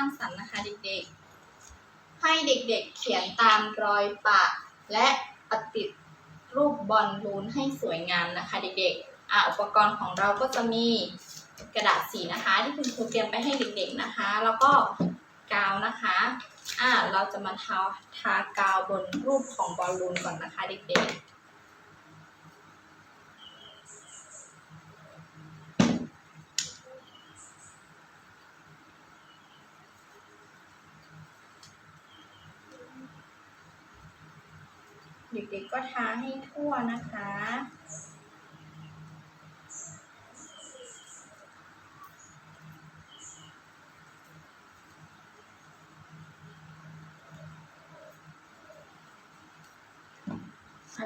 างสรรค์นะคะเด็กๆ ให้เด็กๆเขียนตามรอยปะ และประติดรูปบอลลูนให้สวยงามนะคะเด็กๆอะอุปกรณ์ของเราก็จะมีกระดาษสีนะคะ ที่คุณครูเตรียมไปให้เด็กๆนะคะ แล้วก็กาวนะคะอะเราจะมาทาทากาวบนรูปของบอลลูนก่อนนะคะเด็กๆ เด็กๆก็ทาให้ทั่วนะคะ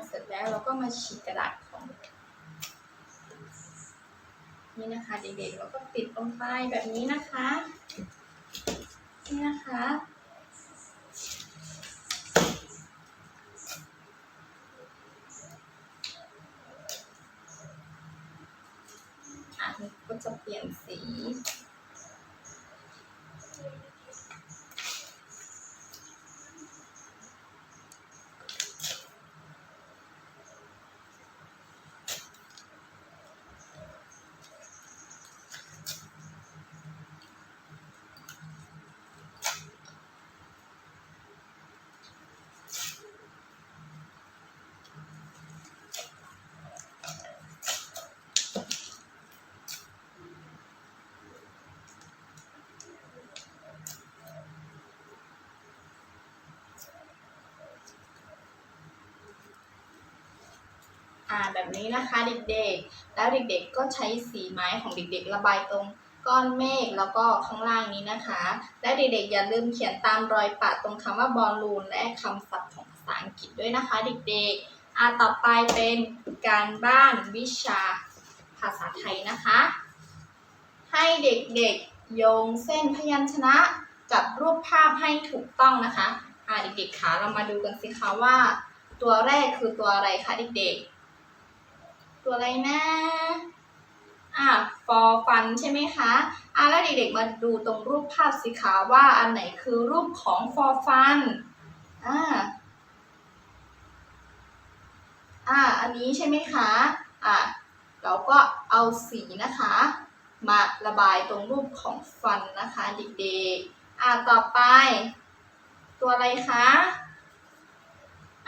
เสร็จแล้วเราก็มาฉีกกระดาษของ นี่นะคะเด็กๆเราก็ติดลงไปแบบนี้นะคะ นี่นะคะ มันก็ อ่าแบบนี้นะคะเด็กๆ แล้วเด็กๆก็ใช้สีไม้ของเด็กๆ ระบายตรงก้อนเมฆแล้วก็ข้างล่างนี้นะคะ และเด็กๆอย่าลืมเขียนตามรอยปะตรงคำว่าบอลลูนและคำศัพท์ของภาษาอังกฤษด้วยนะคะเด็กๆอ่าต่อไปเป็นการบ้านวิชาภาษาไทยนะคะ ให้เด็กๆโยงเส้นพยัญชนะกับรูปภาพให้ถูกต้องนะคะอ่าเด็กๆคะเรามาดูกันสิคะว่า ตัวแรกคือตัวอะไรคะเด็กๆ ตัวอะไรนะอะฟอฟันใช่ไหมคะอะแล้วเด็กๆมาดูตรงรูปภาพสิคะว่าอันไหนคือรูปของฟอฟันอ่าอ่าอันนี้ใช่ไหมคะอะเราก็เอาสีนะคะ มาระบายตรงรูปของฟันนะคะเด็กๆอะต่อไป ตัวอะไรคะ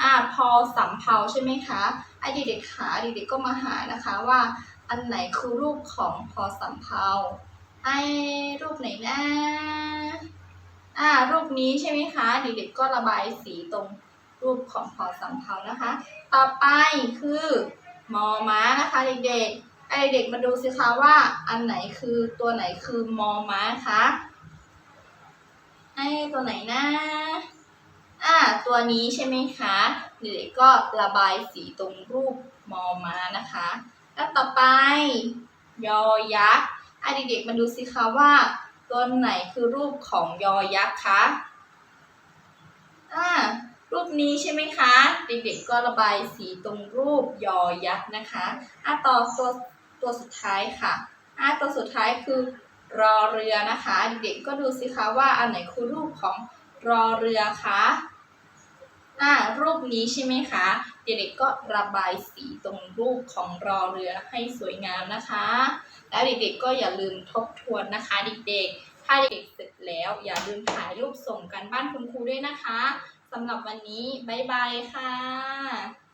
อ่าพอสำเภาใช่ไหมคะไอเด็กๆขาเด็กๆก็มาหานะคะว่าอันไหนคือรูปของพอสำเภาไอรูปไหนนะอ่ารูปนี้ใช่ไหมคะเด็กๆก็ระบายสีตรงรูปของพอสำเภานะคะ ต่อไปคือมอม้านะคะเด็กๆไอเด็กมาดูสิคะว่าอันไหนคือตัวไหนคือมอม้าคะไอตัวไหนนะ อ่าตัวนี้ใช่ไหมคะเด็กๆก็ระบายสีตรงรูปมอมานะคะ แล้วต่อไป ยอยักษ์อะเด็กๆมาดูสิคะว่าตัวไหนคือรูปของยอยักษ์คะอ่ารูปนี้ใช่ไหมคะ เด็กๆก็ระบายสีตรงรูปยอยักษ์นะคะอะต่อตัวตัวสุดท้ายค่ะอะตัวสุดท้ายคือรอเรือนะคะ เด็กๆก็ดูสิคะว่าอันไหนคือรูปของรอเรือคะ อ่ารูปนี้ใช่ไหมคะ เด็กๆก็ระบายสีตรงรูปของรอเรือให้สวยงามนะคะ แล้วเด็กๆก็อย่าลืมทบทวนนะคะ เด็กๆ ถ้าเด็กเสร็จแล้วอย่าลืมถ่ายรูปส่งกันบ้านคุณครูด้วยนะคะสำหรับวันนี้บ๊ายบายค่ะ